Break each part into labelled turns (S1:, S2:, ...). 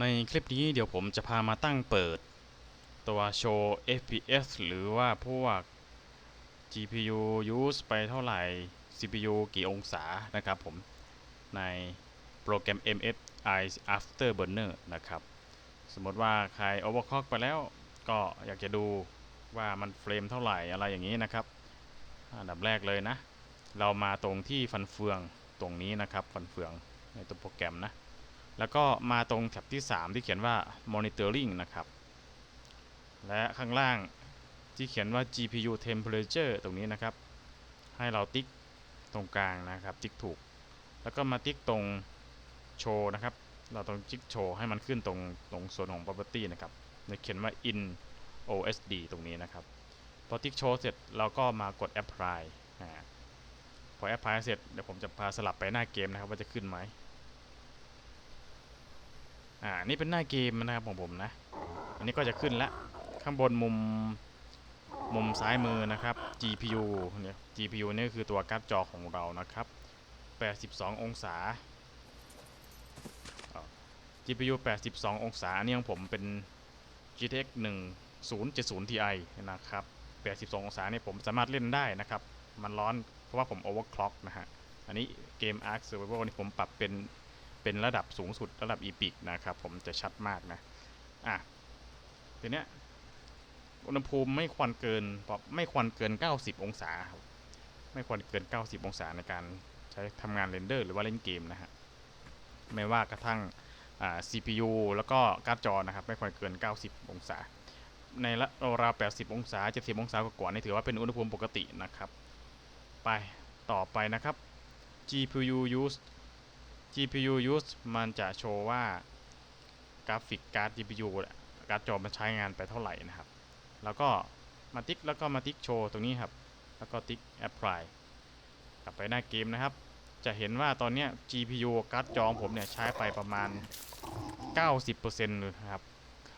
S1: ในคลิปนี้เดี๋ยวผมจะพามาตั้งเปิด ตัวโชว์ FPS หรือว่าพวก GPU use ไปเท่าไหร่ CPU กี่องศานะครับผม ในโปรแกรม MSI Afterburner นะครับ สมมติว่าใคร overclock ไปแล้ว ก็อยากจะดูว่ามันเฟรมเท่าไหร่อะไรอย่างนี้นะครับ อันดับแรกเลยนะ เรามาตรงที่ฟันเฟืองตรงนี้นะครับ ฟันเฟืองในตัวโปรแกรมนะ แล้วก็มาตรงแท็บที่ 3 ที่เขียนว่า monitoring นะครับ และข้างล่างที่เขียนว่า GPU temperature ตรงนี้นะครับ ให้เราติ๊กตรงกลางนะครับ ติ๊กถูก แล้วก็มาติ๊กตรงโชว์นะครับ เราต้องติ๊กโชว์ให้มันขึ้นตรงตรงส่วนของ property นะครับในเขียนว่า in OSD ตรงนี้นะครับ พอติ๊กโชว์เสร็จเราก็มากด apply อ่าพอ apply เสร็จเดี๋ยวผมจะพาสลับไปหน้าเกมนะครับว่าจะขึ้นไหม อ่า นี่เป็นหน้าเกมนะครับของผมนะ อันนี้ก็จะขึ้นแล้วข้างบนมุมมุมซ้ายมือนะครับ GPU เนี่ย GPU นี่คือตัวการ์ดจอของเรานะครับ 82 องศา GPU 82 องศาอันนี้ของผมเป็น GTX 1070 Ti นะครับ 82 องศาเนี่ยผมสามารถเล่นได้นะครับ มันร้อนเพราะว่าผม overclock นะฮะ อันนี้เกม Ark Survival นี่ผมปรับเป็น เป็นระดับสูงสุดระดับอีพิกนะครับ ผมจะชัดมากนะอะทีเนี้ยอุณหภูมิไม่ควรเกินไม่ควรเกิน 90 องศาครับไม่ควรเกิน 90 องศาในการใช้ทำงานเรนเดอร์หรือว่าเล่นเกมนะฮะไม่ว่ากระทั่งอ่า CPU แล้วก็การ์ดจอนะครับ ไม่ควรเกิน 90 องศา ในระราว80 องศา 70 องศากว่านี่ถือว่าเป็นอุณหภูมิปกตินะครับ ไปต่อไปนะครับ GPU use GPU use มันจะโชว์ว่ากราฟิกการ์ด GPU การ์ดจอมันใช้งานไปเท่าไหร่นะครับ แล้วก็มาติ๊กแล้วก็มาติ๊กโชว์ตรงนี้ครับ แล้วก็ติ๊ก apply กลับไปหน้าเกมนะครับ จะเห็นว่าตอนนี้ GPU การ์ดจอผมเนี่ยใช้ไปประมาณ 90%เลยนะครับ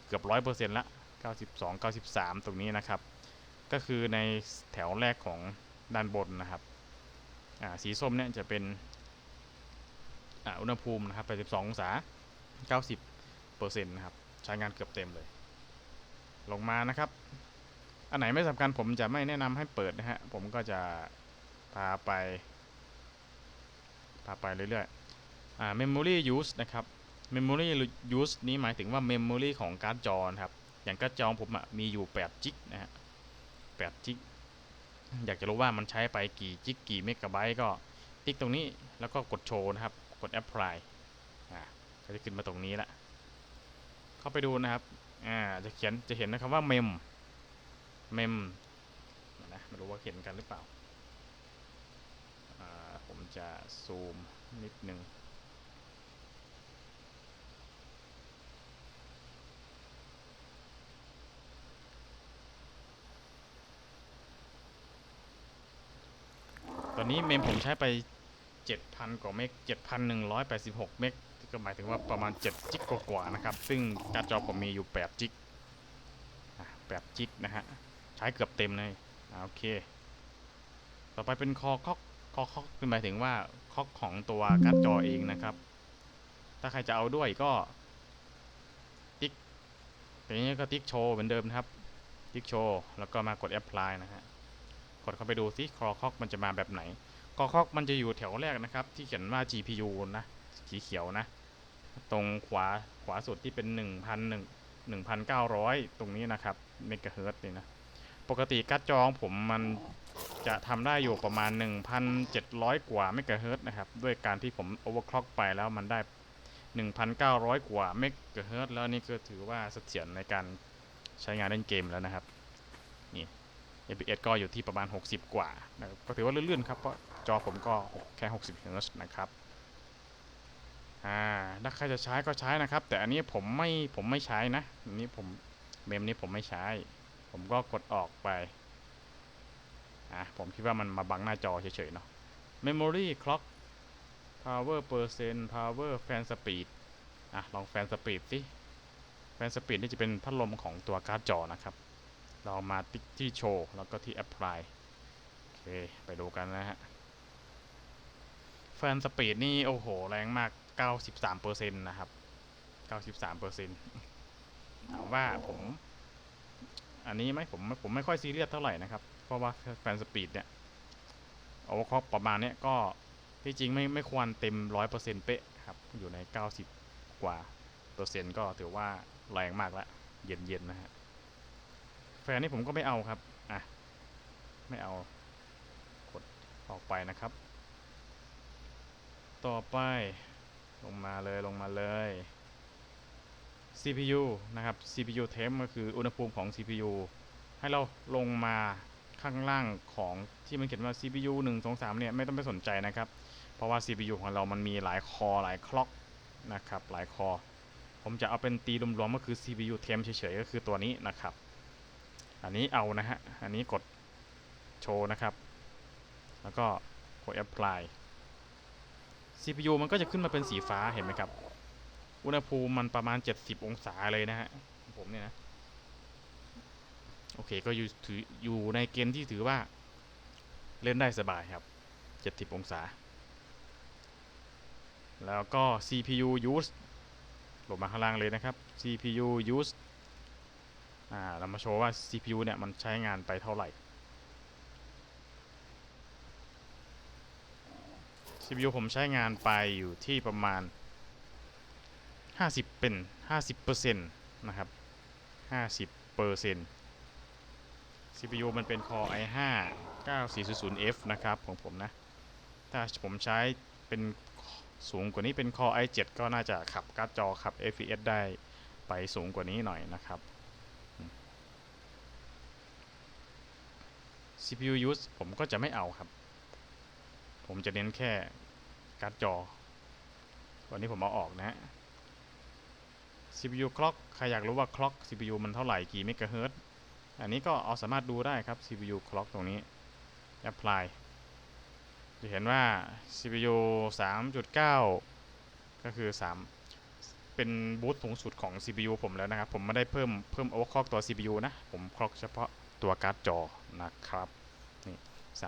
S1: เกือบ 100%ละ92 93 ตรงนี้นะครับ ก็คือในแถวแรกของด้านบนนะครับ สีส้มเนี่ยจะเป็น อ่าอุณหภูมินะครับ 82 องศา 90เปอร์เซ็นต์นะครับ ใช้งานเกือบเต็มเลย ลงมานะครับ อันไหนไม่สำคัญผมจะไม่แนะนำให้เปิดนะฮะ ผมก็จะพาไป พาไปเรื่อยๆ อ่า memory use นะครับ memory use นี้หมายถึงว่า memory ของการ์ดจอนะครับ อย่างการ์ดจอผมอะมีอยู่8จิกนะฮะ8จิก อยากจะรู้ว่ามันใช้ไปกี่จิกกี่เมกะไบต์ก็ติ๊กตรงนี้แล้วก็กดโชว์นะครับ กด apply อ่าก็จะขึ้นมาตรงนี้ละเข้าไปดูนะครับอ่าจะเขียนจะเห็นนะครับว่า mem mem นะไม่รู้ว่าเห็นกันหรือเปล่าอ่า ผมจะซูมนิดนึงตอนนี้เมมผมใช้ไป 7,000 กว่าเมก 7,186 เมก ก็หมายถึงว่าประมาณ 7 จิกกว่าๆนะครับ ซึ่งการ์ดจอผมมีอยู่ 8 จิก8จิกนะฮะ ใช้เกือบเต็มเลยโอเค ต่อไปเป็นคอคอกคอคอกคือหมายถึงว่าคอกของตัวการ์ดจอเองนะครับ ถ้าใครจะเอาด้วยก็ติ๊กอย่างนี้ก็ติ๊กโชว์เหมือนเดิมนะครับ ติ๊กโชว์แล้วก็มากด apply นะฮะ กดเข้าไปดูซิคอคอกมันจะมาแบบไหน คอคอกมันจะอยู่แถวแรกนะครับ ที่เขียนว่า GPU นะสีเขียวนะ ตรงขวาขวาสุดที่เป็น1,001 1,900 ตรงนี้นะครับเมกะเฮิร์ตนี่นะ ปกติการ์ดจอของผมมันจะทำได้อยู่ประมาณ 1,700 กว่าเมกะเฮิร์ตนะครับ ด้วยการที่ผมโอเวอร์คล็อกไปแล้วมันได้ 1,900 กว่าเมกะเฮิร์ตแล้วนี่ก็ถือว่าเสถียรในการใช้งานเล่นเกมแล้วนะครับ FPS ก็อยู่ที่ประมาณ 60 กว่านะครับก็ถือว่าลื่นๆครับเพราะจอผมก็แค่ 60เฮิร์ตนะครับอ่าถ้าใครจะใช้ก็ใช้นะครับ แต่อันนี้ผมไม่ผมไม่ใช้นะอันนี้ผมเมมนี้ผมไม่ใช้ ผมก็กดออกไปอะผมคิดว่ามันมาบังหน้าจอเฉยๆเนาะ Memory Clock Power Percent Power Fan Speed อะลอง Fan Speed สิ Fan Speed นี่จะเป็นพัดลมของตัวการ์ดจอนะครับ เรามาติ๊กที่โชว์แล้วก็ที่ apply โอเค ไปดูกันนะฮะแฟนสปีดนี่ โอ้โห แรงมาก 93%นะครับ 93เปอร์เซ็นต์ถามว่าผม อันนี้ไหมผมผมไม่ค่อยซีเรียสเท่าไหร่นะครับ เพราะว่าแฟนสปีดเนี่ยโอเวอร์คอกประมาณเนี้ยก็ที่จริงไม่ไม่ควรเต็ม 100%เป๊ะครับ อยู่ใน 90 กว่าเปอร์เซ็นต์ก็ถือว่าแรงมากแล้ว เย็นๆนะฮะ แฟนนี่ผมก็ไม่เอาครับ อะ ไม่เอา กดออกไปนะครับ ต่อไป ลงมาเลยลงมาเลย CPU นะครับ CPU temp ก็คืออุณหภูมิของ CPU ให้เราลงมาข้างล่างของที่มันเขียนว่า CPU 1 2 3 เนี่ยไม่ต้องไปสนใจนะครับ เพราะว่า CPU ของเรามันมีหลายคอหลายคล็อกนะครับ หลายคอ ผมจะเอาเป็นตีรวมๆก็คือ CPU temp เฉยๆก็คือตัวนี้นะครับ อันนี้เอานะฮะ อันนี้กดโชว์นะครับ แล้วก็กด apply CPU มันก็จะขึ้นมาเป็นสีฟ้าเห็นไหมครับ อุณหภูมิมันประมาณ 70 องศาเลยนะฮะ ผมเนี่ยนะ โอเค ก็อยู่ถืออยู่ในเกณฑ์ที่ถือว่าเล่นได้สบายครับ 70 องศา แล้วก็ CPU use ลงมาข้างล่างเลยนะครับ CPU use อ่าเรามาโชว์ว่า CPU เนี่ยมันใช้งานไปเท่าไหร่ CPU ผมใช้งานไปอยู่ที่ประมาณ 50 เป็น 50%นะครับ 50% CPU มันเป็น Core i5 9400F นะครับของผมนะ ถ้าผมใช้เป็นสูงกว่านี้เป็น Core i7 ก็น่าจะขับการ์ดจอขับ FPS ได้ไปสูงกว่านี้หน่อยนะครับ CPU use ผมก็จะไม่เอาครับ ผมจะเน้นแค่การ์ดจอ วันนี้ผมเอาออกนะ CPU clock ใครอยากรู้ว่า clock CPU มันเท่าไหร่กี่เมกะเฮิรตซ์อันนี้ก็เอาสามารถดูได้ครับ CPU clock ตรงนี้ apply จะเห็นว่า CPU 3.9 ก็คือ 3 เป็นบูตสูงสุดของ CPU ผมแล้วนะครับ ผมไม่ได้เพิ่มเพิ่ม overclock ตัว CPU นะ ผม clock เฉพาะ ตัวการ์ดจอนะครับนี่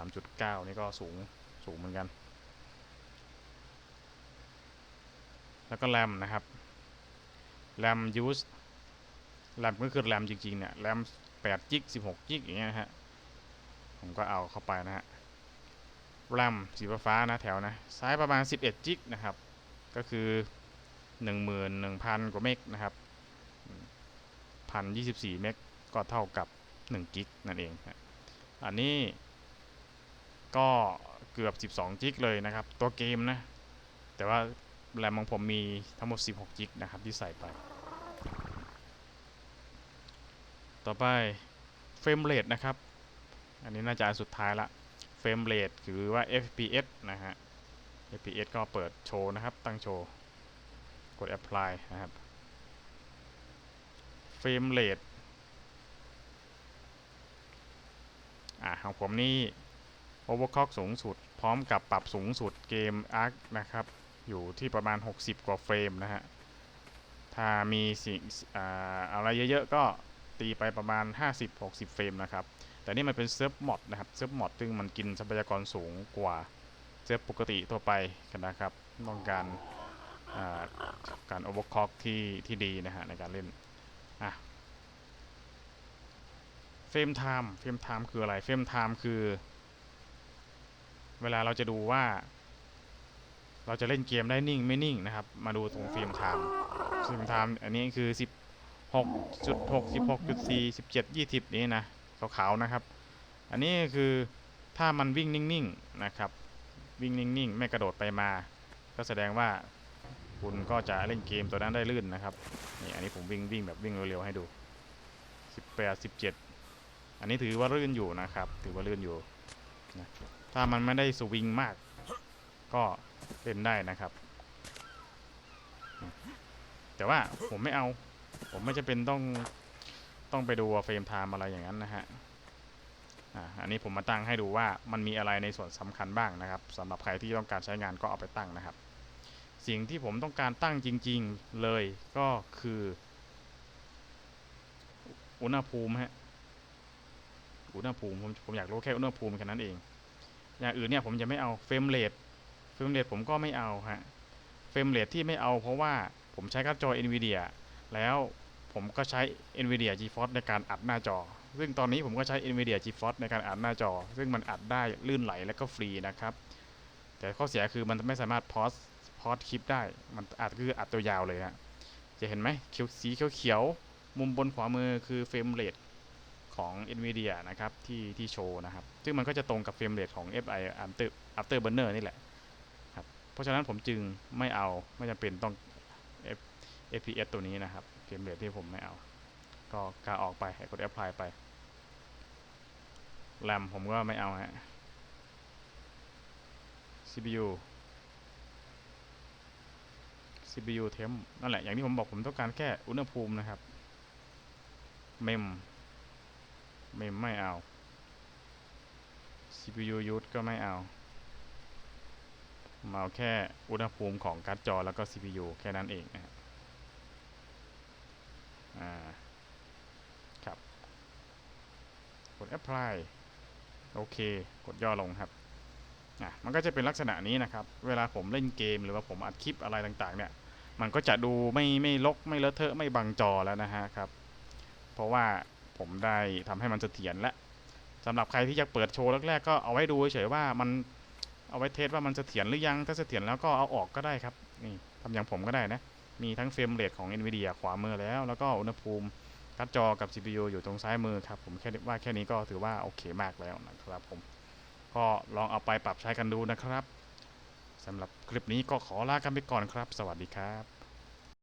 S1: 3.9 นี่ก็สูงสูงเหมือนกัน แล้วก็แรมนะครับแรม use แรมก็คือแรมจริงๆเนี่ยแรม8จิก16จิกอย่างเงี้ยนะฮะผมก็เอาเข้าไปนะฮะแรมสีฟ้านะแถวนะไซส์ประมาณ 11จิกนะครับ ก็คือ 11,000 กว่าเมกนะครับ1,024 เมกก็เท่ากับ 1กิกนั่นเองนะอันนี้ก็เกือบ 12จิกเลยนะครับ ตัวเกมนะ แต่ว่าแรมของผมมีทั้งหมด 16จิกนะครับที่ใส่ไป ต่อไปเฟรมเรทนะครับ อันนี้น่าจะอันสุดท้ายละเฟรมเรทคือว่า FPS นะฮะ FPS ก็เปิดโชว์นะครับ ตั้งโชว์ กด apply นะครับเฟรมเรท อ่าของผมนี่ overclock สูงสุด พร้อมกับปรับสูงสุดเกม Arc นะครับ อยู่ที่ประมาณ 60 กว่าเฟรมนะฮะ ถ้ามีสิ่งออะไรเยอะๆ ก็ตีไปประมาณ 50-60 เฟรมนะครับ แต่นี่มันเป็นเซิร์ฟมอดนะครับ เซิร์ฟมอดซึ่งมันกินทรัพยากรสูงกว่าเซิร์ฟปกติทั่วไปกันนะครับ ต้องการการโอเวอร์คล็อกที่ที่ดีนะฮะในการเล่น อะ เฟรมไทม์เฟรมไทม์คืออะไรเฟรมไทม์คือ เวลาเราจะดูว่า เราจะเล่นเกมได้นิ่งไม่นิ่งนะครับ มาดูตรงเฟรมไทม์เฟรมไทม์อันนี้คือ 16.6 16.4 17 20 นี้นะขาวๆนะครับ อันนี้คือถ้ามันวิ่งนิ่งๆนะครับ วิ่งนิ่งๆ ไม่กระโดดไปมา ก็แสดงว่าคุณก็จะเล่นเกมตัวนั้นได้ลื่นนะครับนี่อันนี้ผมวิ่งวิ่งแบบวิ่งเร็วๆให้ดู 18 17 อันนี้ถือว่าลื่นอยู่นะครับ ถือว่าลื่นอยู่นะถ้ามันไม่ได้สวิงมาก ก็เล่นได้นะครับ แต่ว่าผมไม่เอา ผมไม่จะเป็นต้องต้องไปดูเฟรมไทม์อะไรอย่างนั้นนะฮะอันนี้ผมมาตั้งให้ดูว่ามันมีอะไรในส่วนสำคัญบ้างนะครับสำหรับใครที่ต้องการใช้งานก็เอาไปตั้งนะครับ สิ่งที่ผมต้องการตั้งจริง ๆเลยก็คือ อุณหภูมิฮะ อุณหภูมิผมผมอยากรู้แค่อุณหภูมิแค่นั้นเอง อย่างอื่นเนี่ยผมจะไม่เอาเฟรมเรทเฟรมเรทผมก็ไม่เอาฮะเฟรมเรทที่ไม่เอาเพราะว่าผมใช้การ์ดจอ NVIDIA แล้วผมก็ใช้ NVIDIA GeForce ในการอัดหน้าจอ ซึ่งตอนนี้ผมก็ใช้ NVIDIA GeForce ในการอัดหน้าจอ ซึ่งมันอัดได้ลื่นไหลและก็ฟรีนะครับ แต่ข้อเสียคือมันไม่สามารถพอสพอสคลิปได้ มันอาจคืออัดตัวยาวเลยฮะจะเห็นไหมเขียวสีเขียวๆมุมบนขวามือคือเฟรมเรท ของ NVIDIA นะครับที่ที่โชว์นะครับ ซึ่งมันก็จะตรงกับเฟรมเรทของ FI After Afterburner นี่แหละครับเพราะฉะนั้นผมจึงไม่เอาไม่จำเป็นต้อง F FPS ตัวนี้นะครับเฟรมเรทที่ผมไม่เอา ก็กาออกไปกด apply ไปแรมผมก็ไม่เอาฮะ CPU CPU temp นั่นแหละ อย่างที่ผมบอกผมต้องการแค่อุณหภูมินะครับ เมม เมมไม่เอา CPU use ก็ไม่เอาผมเอาแค่อุณหภูมิของการ์ดจอแล้วก็ CPU แค่นั้นเองนะครับครับกด apply โอเค กดย่อลงครับอะมันก็จะเป็นลักษณะนี้นะครับ เวลาผมเล่นเกมหรือว่าผมอัดคลิปอะไรต่างๆเนี่ย มันก็จะดูไม่ไม่ลกไม่เลอะเทอะไม่บังจอแล้วนะฮะครับ เพราะว่า ผมได้ทำให้มันเสถียรและสำหรับใครที่อยากเปิดโชว์แรกๆก็เอาไว้ดูเฉยๆว่ามันเอาไว้เทสว่ามันเสถียรหรือยังถ้าเสถียรแล้วก็เอาออกก็ได้ครับนี่ทำอย่างผมก็ได้นะมีทั้งเฟรมเรทของ NVIDIA ขวามือแล้ว แล้วก็อุณหภูมิการ์ดจอกับ CPU อยู่ตรงซ้ายมือครับผมแค่ว่าแค่นี้ก็ถือว่าโอเคมากแล้วนะครับผมก็ลองเอาไปปรับใช้กันดูนะครับสำหรับคลิปนี้ก็ขอลากันไปก่อนครับ สวัสดีครับ